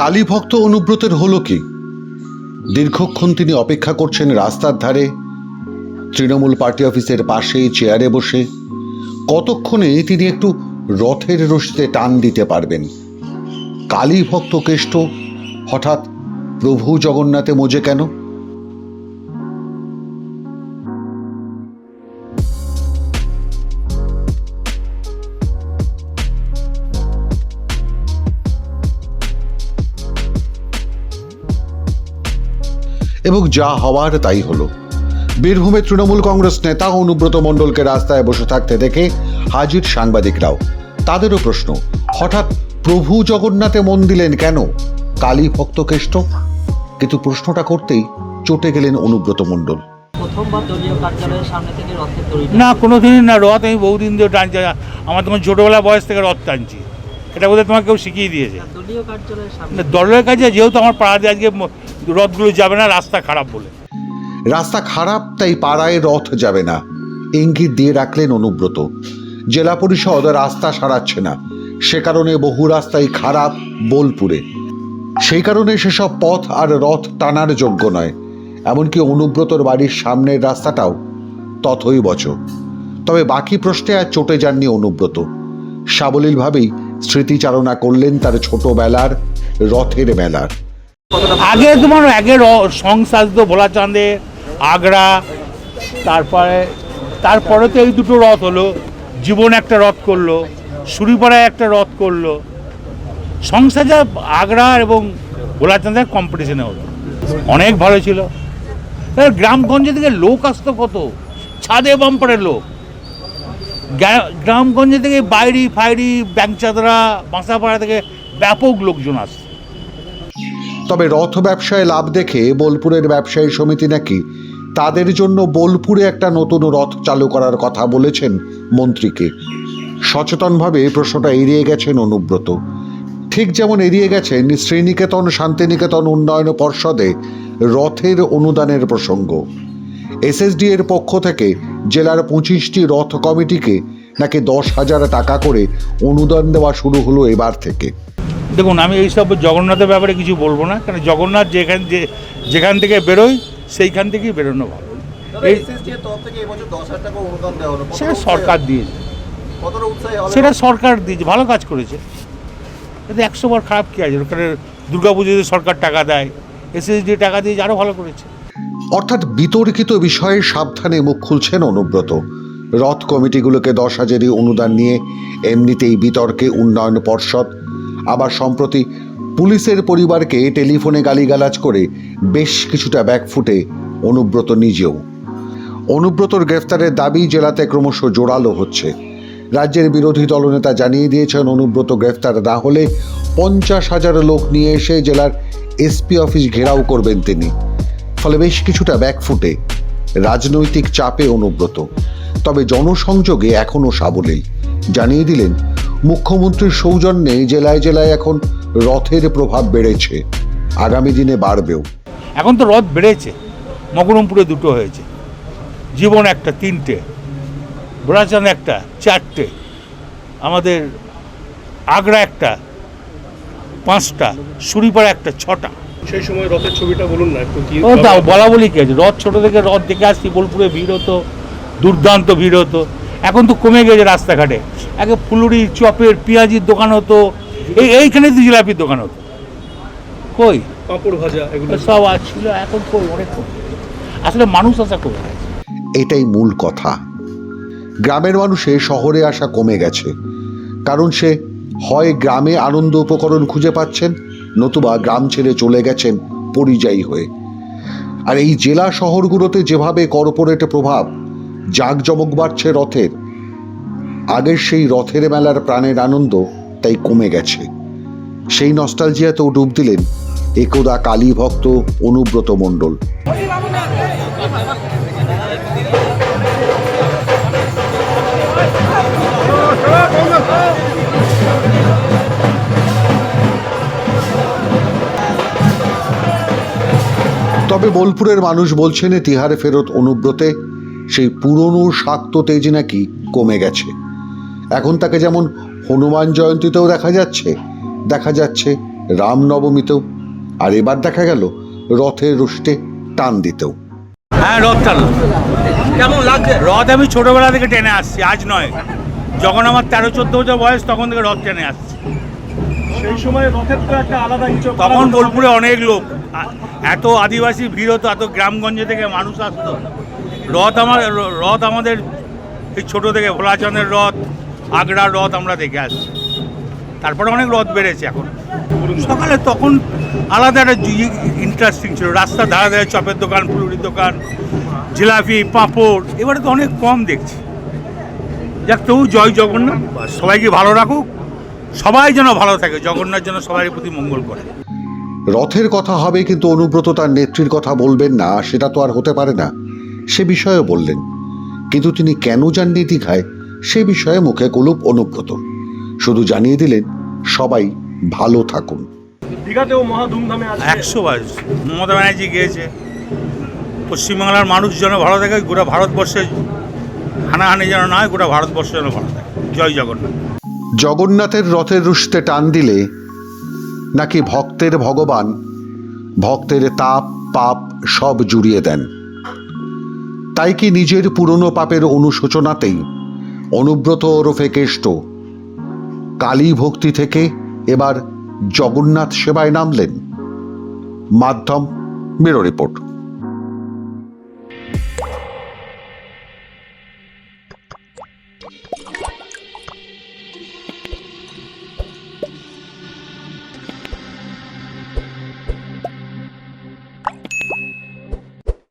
কালীভক্ত অনুব্রতের হলো কি? দীর্ঘক্ষণ তিনি অপেক্ষা করছেন রাস্তার ধারে। তৃণমূল পার্টি অফিসের পাশেই চেয়ারে বসে। কতক্ষণে তিনি একটু রথের রশিতে টান দিতে পারবেন? কালীভক্ত কেষ্ট, হঠাৎ প্রভু জগন্নাথে মজে কেন? এবং যা হওয়ার তাই হলো। বীরভূমে তৃণমূল কংগ্রেস নেতা অনুব্রত মণ্ডলকে রাস্তায় বসে থাকতে দেখে হাজির সাংবাদিকরাও। তাদেরও প্রশ্ন হঠাৎ প্রভু জগন্নাথে মন দিলেন কেন? কালী ভক্ত কেষ্ট কিন্তু প্রশ্নটা করতেই চটে গেলেন অনুব্রত মণ্ডল। না কোনো দিনই না রথ আমি বহুদিন ধরে টানছি। আমার তখন ছোটোবেলা বয়স থেকে রথ টানছি। এটা বোধহয় তোমাকে কেউ শিখিয়ে দিয়েছে। দলীয় কার্যালয়ের সামনে না, দলের কাছে যেহেতু আমার পাড়াতে আজকে রথগুলো যাবে না, রাস্তা খারাপ বলে। রাস্তা খারাপ, তাই পাড়ায় রথ যাবে না। ইঙ্গিত দিয়ে রাখলেন অনুব্রত। জেলা পরিষদ রাস্তা সারাচ্ছে না। সে কারণে বহু রাস্তাই খারাপ বোলপুরে। সেই কারণে সেসব পথ আর রথ টানার যোগ্য নয়। এমনকি অনুব্রতর বাড়ির সামনের রাস্তাটাও তথই বচ। তবে বাকি প্রশ্নে আর চটে যাননি অনুব্রত। সাবলীলভাবেই স্মৃতিচারণা করলেন তার ছোটবেলার রথের মেলার। আগে তোমার আগে সং ভোলা চাঁদে আগ্রা, তারপরে তারপরে তো এই দুটো রথ হলো। জীবন একটা রথ করল, সুরিপাড়ায় একটা রথ করল। সংসাজা আগ্রা এবং ভোলা চাঁদের কম্পিটিশনে হলো। অনেক ভালো ছিল। এবার গ্রামগঞ্জে থেকে লোক আসতো কত? ছাদে বাম্পারের লোক। গ্রা- গ্রামগঞ্জে থেকে বাইরি ফাইরি, ব্যাংচাদরা বাঁসাপাড়া থেকে ব্যাপক লোকজন আসতো। তবে রথ ব্যবসায় লাভ দেখে বোলপুরের ব্যবসায়ী সমিতি নাকি তাদের জন্য বোলপুরে একটা নতুন রথ চালু করার কথা বলেছেন মন্ত্রীকে। সচেতনভাবে প্রশ্নটা এড়িয়ে গেছেন অনুব্রত। ঠিক যেমন এড়িয়ে গেছেন শ্রীনিকেতন শান্তিনিকেতন উন্নয়ন পর্ষদে রথের অনুদানের প্রসঙ্গ। এসএসডি এর পক্ষ থেকে জেলার পঁচিশটি রথ কমিটিকে নাকি দশ হাজার টাকা করে অনুদান দেওয়া শুরু হলো এবার থেকে। দেখুন আমি এইসব জগন্নাথের ব্যাপারে কিছু বলব না কারণ জগন্নাথ যেখান যে যেখান থেকে বেরোয় সেইখান থেকেই বেরোনো ভালো। এই হাজার সেটা সরকার দিয়েছে। সেটা সরকার দিয়েছে ভালো কাজ করেছে। এতে একশো বার খারাপ কী আছে? ওখানে দুর্গা পুজোতে সরকার টাকা দেয় এসএসডি টাকা দিয়েছে আরও ভালো করেছে। অর্থাৎ বিতর্কিত বিষয়ে সাবধানে মুখ খুলছেন অনুব্রত। রথ কমিটিগুলোকে দশ হাজারই অনুদান নিয়ে এমনিতেই বিতর্কে উন্নয়ন পর্ষদ। আবার সম্প্রতি পুলিশের পরিবারকে টেলিফোনে গালিগালাজ করে বেশ কিছুটা ব্যাকফুটে অনুব্রত নিজেও। অনুব্রতর গ্রেফতারের দাবি জেলাতে ক্রমশ জোরালো হচ্ছে। রাজ্যের বিরোধী দলনেতা জানিয়ে দিয়েছেন, অনুব্রত গ্রেফতার না হলে পঞ্চাশ হাজার লোক নিয়ে এসে জেলার এসপি অফিস ঘেরাও করবেন তিনি। ফলে বেশ কিছুটা ব্যাকফুটে রাজনৈতিক চাপে অনুব্রত। তবে জনসংযোগে এখনও সাবলীল। জানিয়ে দিলেন মুখ্যমন্ত্রীর সৌজন্যে জেলায় জেলায় এখন রথের প্রভাব বেড়েছে। আগামী দিনে বাড়বেও। এখন তো রথ বেড়েছে। মকরমপুরে দুটো হয়েছে। জীবন একটা তিনটে। বোরাচাঁদ একটা চারটে। আমাদের আগ্রা একটা পাঁচটা। সুরিপাড়া একটা ছটা। সেই সময় রথের ছবিটা বলুন না একটু কি ও তা বলা বলি কি আছে? রথ ছোটো থেকে রথ দেখে আসছি বোলপুরে ভিড় হতো দুর্দান্ত ভিড় হতো। এখন তো কমে গেছে রাস্তাঘাটে। আগে ফুলুরি চপের পেঁয়াজির দোকান হতো। এই এইখানে তো জিলাপির দোকান হতো। কই? পাঁপড় ভাজা এগুলো। সব ছিল এখন কই? অনেক আসলে মানুষ আসা কমে গেছে এটাই মূল কথা। গ্রামের মানুষে শহরে আসা কমে গেছে। কারণ সে হয় গ্রামে আনন্দ উপকরণ খুঁজে পাচ্ছেন নতুবা গ্রাম ছেড়ে চলে গেছেন পরিযায়ী হয়ে। আর এই জেলা শহরগুলোতে যেভাবে কর্পোরেট প্রভাব জাঁকজমক বাড়ছে রথের আগের সেই রথের মেলার প্রাণের আনন্দ তাই কমে গেছে। সেই নস্টালজিয়াতেও ডুব দিলেন একদা কালী ভক্ত অনুব্রত মণ্ডল। তবে বোলপুরের মানুষ বলছেন, তিহারে ফেরত অনুব্রতে সেই পুরনো শাক্ত তেজ নাকি কমে গেছে। এখন তাকে যেমন হনুমান জয়ন্তীতেও দেখা যাচ্ছে দেখা যাচ্ছে রামনবমীতেও। আর এবার দেখা গেল রথের রুষ্টে টান দিতেও। হ্যাঁ রথ টানলাম কেমন লাগছে? রথ আমি ছোটবেলা থেকে টেনে আসছি আজ নয়। যখন আমার তেরো চোদ্দ বছর বয়স তখন থেকে রথ টেনে আসছি। সেই সময় রথের তো একটা আলাদা কিছু তখন বোলপুরে অনেক লোক এত আদিবাসী ভিড় হতো এত গ্রামগঞ্জে থেকে মানুষ আসতো। রথ আমার র- রথ আমাদের এই ছোট থেকে ভোলাচন্দ্রের রথ আগ্রার রথ আমরা দেখে আসছি। তারপরে অনেক রথ বেড়েছে এখন। সকালে তখন আলাদা একটা ইন্টারেস্টিং ছিল। রাস্তার ধারে ধারে চপের দোকান, ফুলুরির দোকান, জিলাপি, পাঁপড়, এবারে তো অনেক কম দেখছি। যাক, তবু জয় জগন্নাথ। সবাইকে ভালো রাখুক। সবাই যেন ভালো থাকে। জগন্নাথ যেন সবারই প্রতি মঙ্গল করে। রথের কথা হবে, কিন্তু অনুব্রত তার নেত্রীর কথা বলবেন না, সেটা তো আর হতে পারে না। সে বিষয়েও বললেন। কিন্তু তিনি কেন যাননি দীঘায়? সে বিষয়ে মুখে কুলুপ অনুব্রত। শুধু জানিয়ে দিলেন সবাই ভালো থাকুন। দীঘাতেও মহা ধুমধামে আছে একশো বার মমতা ব্যানার্জি গিয়েছে। পশ্চিমবাংলার মানুষ যেন ভালো থাকে গোটা ভারতবর্ষে হানাহানি যেন না হয় গোটা ভারতবর্ষ যেন ভালো থাকে। জয় জগন্নাথ। জগন্নাথের রথের রুশতে টান দিলে নাকি ভক্তের ভগবান ভক্তের তাপ পাপ সব জুড়িয়ে দেন। তাই কি নিজের পুরনো পাপের অনুশোচনাতেই অনুব্রত ওরফে কেষ্ট। কালী ভক্তি থেকে এবার জগন্নাথ সেবায় নামলেন। মাধ্যম মেরো রিপোর্ট।